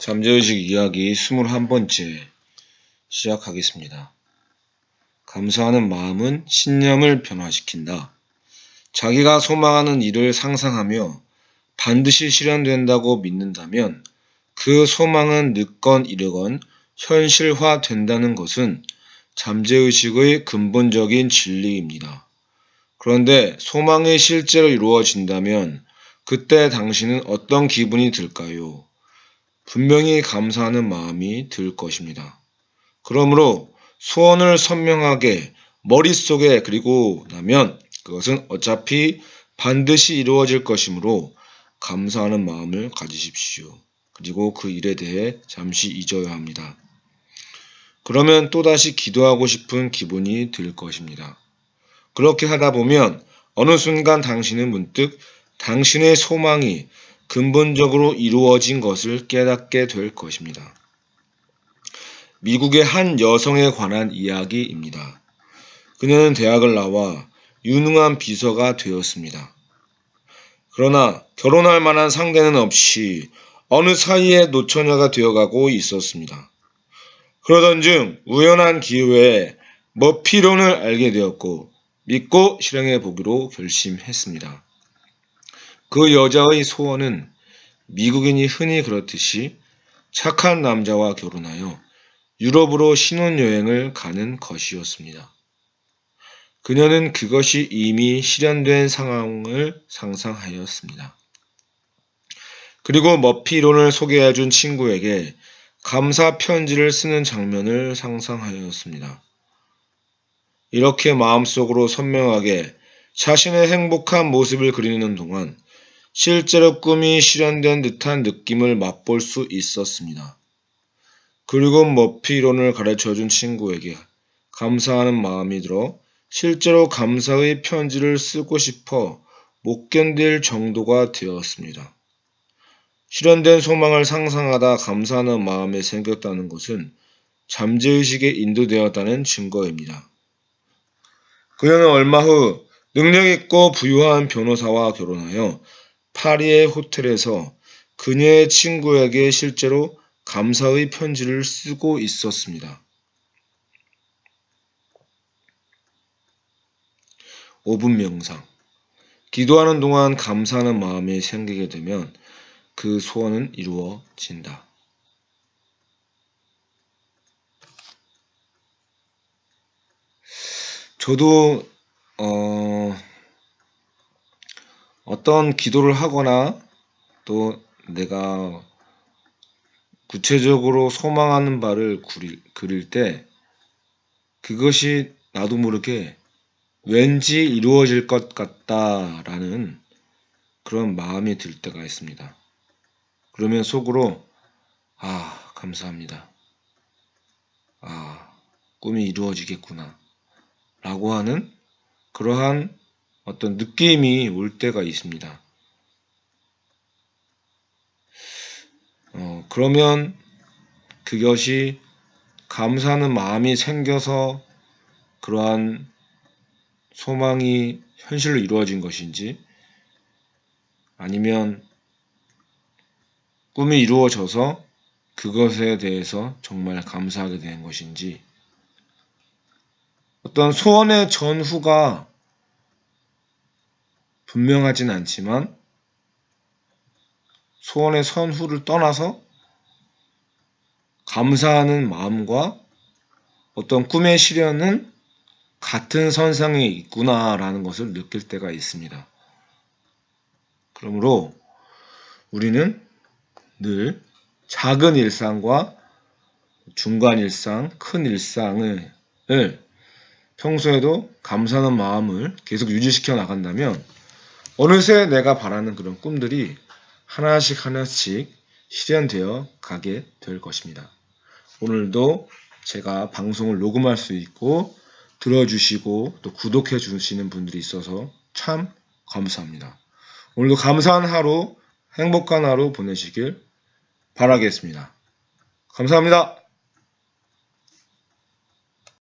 잠재의식 이야기 21번째 시작하겠습니다. 감사하는 마음은 신념을 변화시킨다. 자기가 소망하는 일을 상상하며 반드시 실현된다고 믿는다면 그 소망은 늦건 이르건 현실화 된다는 것은 잠재의식의 근본적인 진리입니다. 그런데 소망이 실제로 이루어진다면 그때 당신은 어떤 기분이 들까요? 분명히 감사하는 마음이 들 것입니다. 그러므로 소원을 선명하게 머릿속에 그리고 나면 그것은 어차피 반드시 이루어질 것이므로 감사하는 마음을 가지십시오. 그리고 그 일에 대해 잠시 잊어야 합니다. 그러면 또다시 기도하고 싶은 기분이 들 것입니다. 그렇게 하다 보면 어느 순간 당신은 문득 당신의 소망이 근본적으로 이루어진 것을 깨닫게 될 것입니다. 미국의 한 여성에 관한 이야기입니다. 그녀는 대학을 나와 유능한 비서가 되었습니다. 그러나 결혼할 만한 상대는 없이 어느 사이에 노처녀가 되어가고 있었습니다. 그러던 중 우연한 기회에 머피론을 알게 되었고 믿고 실행해 보기로 결심했습니다. 그 여자의 소원은 미국인이 흔히 그렇듯이 착한 남자와 결혼하여 유럽으로 신혼여행을 가는 것이었습니다. 그녀는 그것이 이미 실현된 상황을 상상하였습니다. 그리고 머피론을 소개해준 친구에게 감사 편지를 쓰는 장면을 상상하였습니다. 이렇게 마음속으로 선명하게 자신의 행복한 모습을 그리는 동안 실제로 꿈이 실현된 듯한 느낌을 맛볼 수 있었습니다. 그리고 머피론을 가르쳐 준 친구에게 감사하는 마음이 들어 실제로 감사의 편지를 쓰고 싶어 못 견딜 정도가 되었습니다. 실현된 소망을 상상하다 감사하는 마음이 생겼다는 것은 잠재의식에 인도되었다는 증거입니다. 그녀는 얼마 후 능력있고 부유한 변호사와 결혼하여 파리의 호텔에서 그녀의 친구에게 실제로 감사의 편지를 쓰고 있었습니다. 5분 명상. 기도하는 동안 감사하는 마음이 생기게 되면 그 소원은 이루어진다. 저도 어, 어떤 기도를 하거나 또 내가 구체적으로 소망하는 바를 그릴, 그릴 때 그것이 나도 모르게 왠지 이루어질 것 같다라는 그런 마음이 들 때가 있습니다. 그러면 속으로 아 감사합니다. 아 꿈이 이루어지겠구나 라고 하는 그러한 어떤 느낌이 올 때가 있습니다. 어, 그러면 그것이 감사하는 마음이 생겨서 그러한 소망이 현실로 이루어진 것인지 아니면 꿈이 이루어져서 그것에 대해서 정말 감사하게 된 것인지 어떤 소원의 전후가 분명하진 않지만 소원의 선후를 떠나서 감사하는 마음과 어떤 꿈의 실현은 같은 선상에 있구나라는 것을 느낄 때가 있습니다. 그러므로 우리는 늘 작은 일상과 중간 일상, 큰 일상을 평소에도 감사하는 마음을 계속 유지시켜 나간다면 어느새 내가 바라는 그런 꿈들이 하나씩 하나씩 실현되어 가게 될 것입니다. 오늘도 제가 방송을 녹음할 수 있고 들어주시고 또 구독해 주시는 분들이 있어서 참 감사합니다. 오늘도 감사한 하루, 행복한 하루 보내시길 바라겠습니다. 감사합니다.